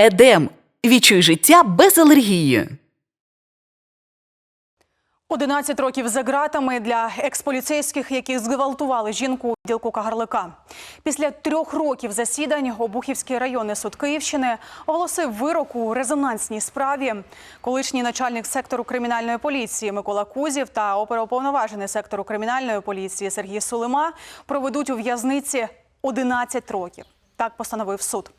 Едем. Відчуй життя без алергії. 11 років за ґратами для експоліцейських, які зґвалтували жінку у відділку Кагарлика. Після трьох років засідань Обухівський районний суд Київщини оголосив вирок у резонансній справі. Колишній начальник сектору кримінальної поліції Микола Кузів та оперуповноважений сектору кримінальної поліції Сергій Сулима проведуть у в'язниці 11 років. Так постановив суд.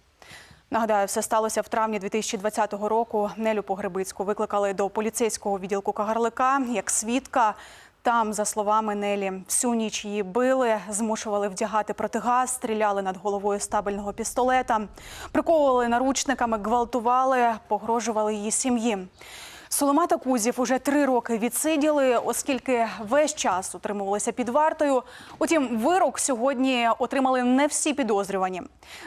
Нагадаю, все сталося в травні 2020 року. Нелю Погребицьку викликали до поліцейського відділку Кагарлика як свідка. Там, за словами Нелі, всю ніч її били, змушували вдягати протигаз, стріляли над головою стабельного пістолета, приковували наручниками, гвалтували, погрожували її сім'ї. Солома та Кузів уже три роки відсиділи, оскільки весь час утримувалися під вартою. Утім, вирок сьогодні отримали не всі підозрювані.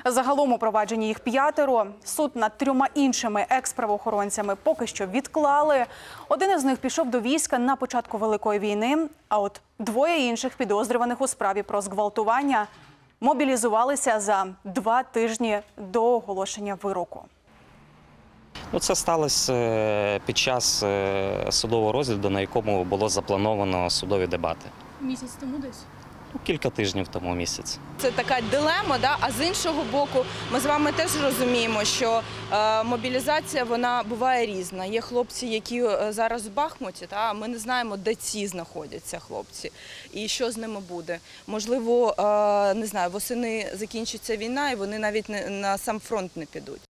Загалом у провадженні їх п'ятеро. Суд над трьома іншими екс-правоохоронцями поки що відклали. Один із них пішов до війська на початку Великої війни. А от двоє інших підозрюваних у справі про зґвалтування мобілізувалися за два тижні до оголошення вироку. Ну, це сталося е, під час е, судового розгляду, на якому було заплановано судові дебати. Місяць тому десь. Ну, кілька тижнів тому місяць. Це така дилема, да? а з іншого боку, ми з вами теж розуміємо, що е, мобілізація вона буває різна. Є хлопці, які е, зараз в Бахмуті, та а ми не знаємо, де ці знаходяться хлопці і що з ними буде. Можливо, е, не знаю, восени закінчиться війна, і вони навіть не на сам фронт не підуть.